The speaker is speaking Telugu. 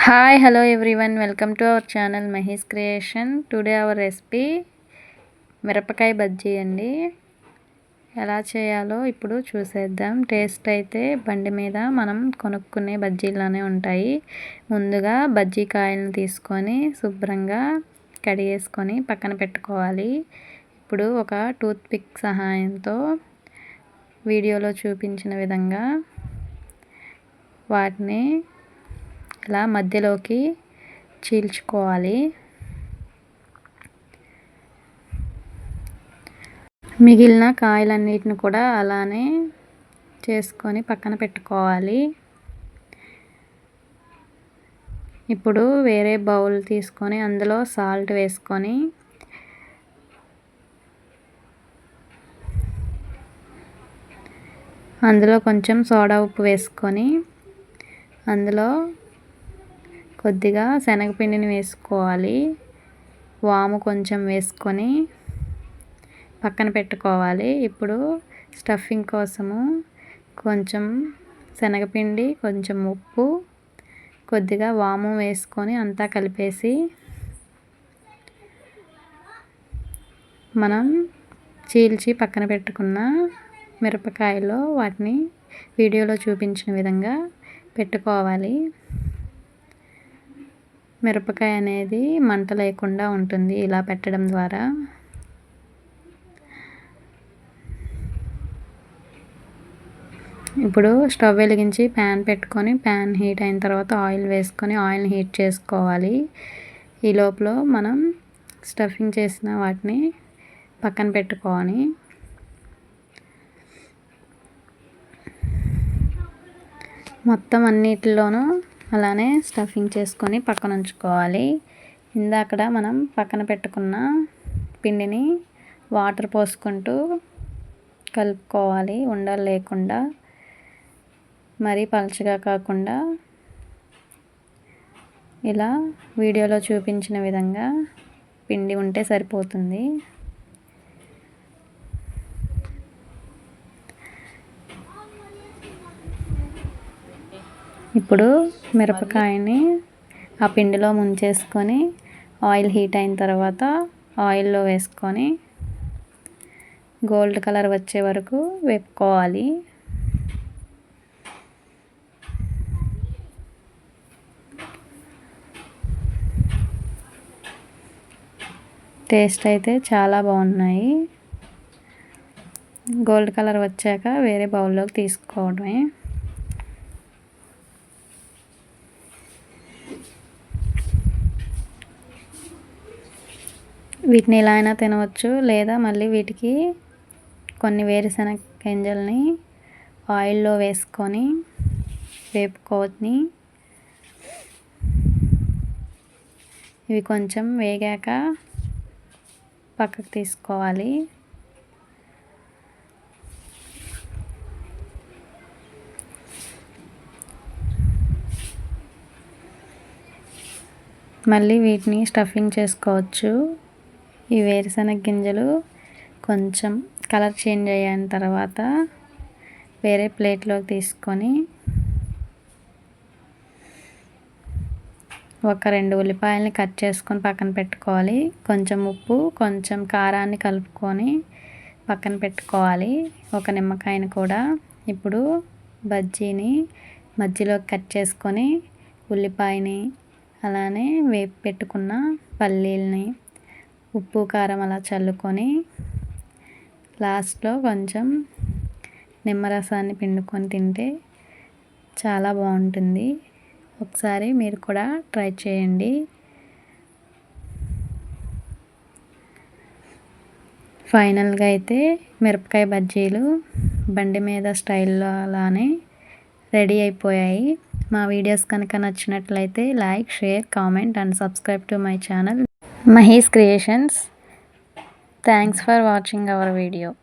Hi hello everyone welcome to our channel Mahesh creation today our recipe మిరపకాయ బజ్జీ అండి. ఎలా చేయాలో ఇప్పుడు చూసేద్దాం. టేస్ట్ అయితే బండి మీద మనం కొనుక్కునే బజ్జీలానే ఉంటాయి. ముందుగా బజ్జీ కాయలను తీసుకొని శుభ్రంగా కడిగేసుకొని పక్కన పెట్టుకోవాలి. ఇప్పుడు ఒక టూత్ పిక్ సహాయంతో వీడియోలో చూపించిన విధంగా వాటిని ఇలా మధ్యలోకి చీల్చుకోవాలి. మిగిలిన కాయలన్నిటిని కూడా అలానే చేసుకొని పక్కన పెట్టుకోవాలి. ఇప్పుడు వేరే బౌల్ తీసుకొని అందులో సాల్ట్ వేసుకొని అందులో కొంచెం సోడా ఉప్పు వేసుకొని అందులో కొద్దిగా శనగపిండిని వేసుకోవాలి. వాము కొంచెం వేసుకొని పక్కన పెట్టుకోవాలి. ఇప్పుడు స్టఫింగ్ కోసము కొంచెం శనగపిండి కొంచెం ఉప్పు కొద్దిగా వాము వేసుకొని అంతా కలిపేసి మనం చీల్చి పక్కన పెట్టుకున్న మిరపకాయలో వాటిని వీడియోలో చూపించిన విధంగా పెట్టుకోవాలి. మిరపకాయ అనేది మంట లేకుండా ఉంటుంది ఇలా పెట్టడం ద్వారా. ఇప్పుడు స్టవ్ వెలిగించి ప్యాన్ పెట్టుకొని ప్యాన్ హీట్ అయిన తర్వాత ఆయిల్ వేసుకొని ఆయిల్ని హీట్ చేసుకోవాలి. ఈ లోపల మనం స్టఫింగ్ చేసిన వాటిని పక్కన పెట్టుకొని మొత్తం అన్నిటిలోనూ అలానే స్టఫింగ్ చేసుకొని పక్కన ఉంచుకోవాలి. ఇందాకడ మనం పక్కన పెట్టుకున్న పిండిని వాటర్ పోసుకుంటూ కలుపుకోవాలి. ఉండలు లేకుండా మరీ పలచగా కాకుండా. ఇలా వీడియోలో చూపించిన విధంగా పిండి ఉంటే సరిపోతుంది. ఇప్పుడు మిరపకాయని ఆ పిండిలో ముంచేసుకొని ఆయిల్ హీట్ అయిన తర్వాత ఆయిల్లో వేసుకొని గోల్డ్ కలర్ వచ్చే వరకు వేపుకోవాలి. టేస్ట్ అయితే చాలా బాగున్నాయి. గోల్డ్ కలర్ వచ్చాక వేరే బౌల్లోకి తీసుకోవడమే. వీటిని ఎలా అయినా తినవచ్చు. లేదా మళ్ళీ వీటికి కొన్ని వేరుశనగ గింజల్ని ఆయిల్లో వేసుకొని వేపుకొని ఇవి కొంచెం వేగాక పక్కకు తీసుకోవాలి. మళ్ళీ వీటిని స్టఫింగ్ చేసుకోవచ్చు. ఈ వేరుశనగ గింజలు కొంచెం కలర్ చేంజ్ అయిన తర్వాత వేరే ప్లేట్లోకి తీసుకొని ఒక రెండు ఉల్లిపాయలని కట్ చేసుకొని పక్కన పెట్టుకోవాలి. కొంచెం ఉప్పు కొంచెం కారాన్ని కలుపుకొని పక్కన పెట్టుకోవాలి. ఒక నిమ్మకాయని కూడా ఇప్పుడు బజ్జీని మధ్యలో కట్ చేసుకొని ఉల్లిపాయని అలానే వేపు పెట్టుకున్న పల్లీలని ఉప్పు కారం అలా చల్లుకొని లాస్ట్లో కొంచెం నిమ్మరసాన్ని పిండుకొని తింటే చాలా బాగుంటుంది. ఒకసారి మీరు కూడా ట్రై చేయండి. ఫైనల్గా అయితే మిరపకాయ బజ్జీలు బండి మీద స్టైల్లో అలానే రెడీ అయిపోయాయి. మా వీడియోస్ కనుక నచ్చినట్లయితే like share comment and subscribe to my channel. Mahesh Creations. Thanks for watching our video.